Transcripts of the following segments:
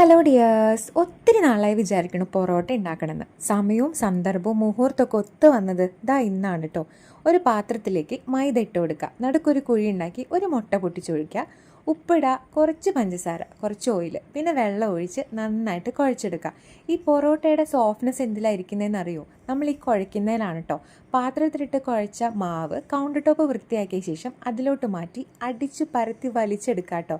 Hello dears ഒത്തിരി നാളായി വിചാരിക്കണം പൊറോട്ട ഉണ്ടാക്കണമെന്ന്. സമയവും സന്ദർഭവും മുഹൂർത്തമൊക്കെ ഒത്തു വന്നത് ഇതാ ഇന്നാണ് കേട്ടോ ഒരു പാത്രത്തിലേക്ക് മൈദ ഇട്ട് കൊടുക്കുക നടുക്കൊരു കുഴി ഉണ്ടാക്കി ഒരു മുട്ട പൊട്ടിച്ചൊഴിക്കുക ഉപ്പിടുക കുറച്ച് പഞ്ചസാര കുറച്ച് ഓയിൽ പിന്നെ വെള്ളം ഒഴിച്ച് നന്നായിട്ട് കുഴച്ചെടുക്കുക ഈ പൊറോട്ടയുടെ സോഫ്റ്റ്നെസ് എന്തിലായിരിക്കുന്നതെന്ന് അറിയോ? നമ്മൾ ഈ കുഴയ്ക്കുന്നതിലാണ് കേട്ടോ പാത്രത്തിലിട്ട് കുഴച്ച മാവ് കൗണ്ടർ ടോപ്പ് വൃത്തിയാക്കിയ ശേഷം അതിലോട്ട് മാറ്റി അടിച്ച് പരത്തി വലിച്ചെടുക്കുക കേട്ടോ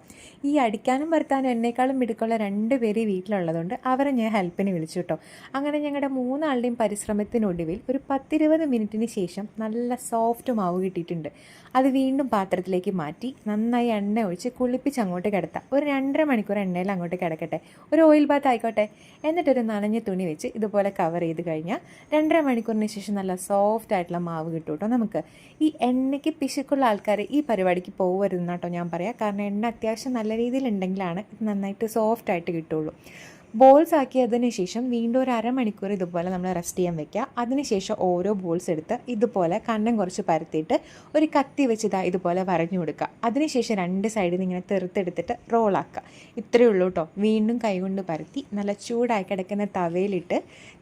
ഈ അടിക്കാനും പരത്താനും എന്നേക്കാളും മിടുക്കുള്ള രണ്ട് പേര് വീട്ടിലുള്ളതുകൊണ്ട് അവരെ ഞാൻ ഹെൽപ്പിന് വിളിച്ചു കേട്ടോ അങ്ങനെ ഞങ്ങളുടെ മൂന്നാളുടെയും പരിശ്രമത്തിനൊടുവിൽ ഒരു പത്തിരുപത് മിനിറ്റിന് ശേഷം നല്ല സോഫ്റ്റ് മാവ് കിട്ടിയിട്ടുണ്ട്. അത് വീണ്ടും പാത്രത്തിലേക്ക് മാറ്റി നന്നായി എണ്ണ ഒഴിച്ച് കുളിപ്പിച്ച് അങ്ങോട്ട് കിടത്താം. ഒരു രണ്ടര മണിക്കൂർ എണ്ണയിൽ അങ്ങോട്ട് കിടക്കട്ടെ. ഒരു ഓയിൽ ബാത്ത് ആയിക്കോട്ടെ. എന്നിട്ടൊരു നനഞ്ഞ തുണി വെച്ച് ഇതുപോലെ കവർ ചെയ്ത് കഴിഞ്ഞാൽ രണ്ടര മണിക്കൂറിന് ശേഷം നല്ല സോഫ്റ്റ് ആയിട്ടുള്ള മാവ് കിട്ടും കേട്ടോ നമുക്ക് ഈ എണ്ണയ്ക്ക് പിശുക്കുള്ള ആൾക്കാർ ഈ പരിപാടിക്ക് പോകരുതെന്ന് ഞാൻ പറയാം. കാരണം എണ്ണ അത്യാവശ്യം നല്ല രീതിയിൽ ഉണ്ടെങ്കിലാണ് നന്നായിട്ട് സോഫ്റ്റ് ആയിട്ട് കിട്ടുള്ളൂ. ബോൾസ് ആക്കിയതിന് ശേഷം വീണ്ടും ഒരു അരമണിക്കൂർ ഇതുപോലെ നമ്മൾ റെസ്റ്റ് ചെയ്യാൻ വെക്കുക. അതിനുശേഷം ഓരോ ബോൾസ് എടുത്ത് ഇതുപോലെ കണ്ണം കുറച്ച് പരത്തിയിട്ട് ഒരു കത്തി വെച്ച് ഇതാ ഇതുപോലെ വരഞ്ഞു കൊടുക്കുക. അതിനുശേഷം രണ്ട് സൈഡിൽ നിന്ന് ഇങ്ങനെ തെറുത്തെടുത്തിട്ട് റോളാക്കുക ഇത്രയേ ഉള്ളൂ കേട്ടോ വീണ്ടും കൈകൊണ്ട് പരത്തി നല്ല ചൂടായി കിടക്കുന്ന തവയിലിട്ട്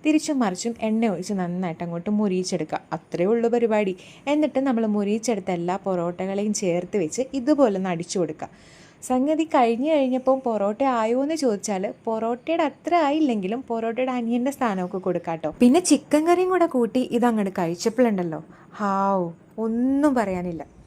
തിരിച്ചും മറിച്ചും എണ്ണ ഒഴിച്ച് നന്നായിട്ട് അങ്ങോട്ട് മുരിയിച്ചെടുക്കുക. അത്രയേ ഉള്ളൂ പരിപാടി. എന്നിട്ട് നമ്മൾ മുരിയിച്ചെടുത്ത എല്ലാ പൊറോട്ടകളെയും ചേർത്ത് വെച്ച് ഇതുപോലെ ഒന്ന് അടിച്ചു കൊടുക്കുക. സംഗതി കഴിഞ്ഞു കഴിഞ്ഞപ്പോൾ പൊറോട്ട ആയോ എന്ന് ചോദിച്ചാൽ പൊറോട്ടയുടെ അത്ര ആയില്ലെങ്കിലും പൊറോട്ടയുടെ അനിയന്റെ സ്ഥാനമൊക്കെ കൊടുക്കാട്ടോ. പിന്നെ ചിക്കൻ കറിയും കൂടെ കൂട്ടി ഇതങ്ങോട്ട് കഴിച്ചപ്പോഴുണ്ടല്ലോ ഹാവ് ഒന്നും പറയാനില്ല.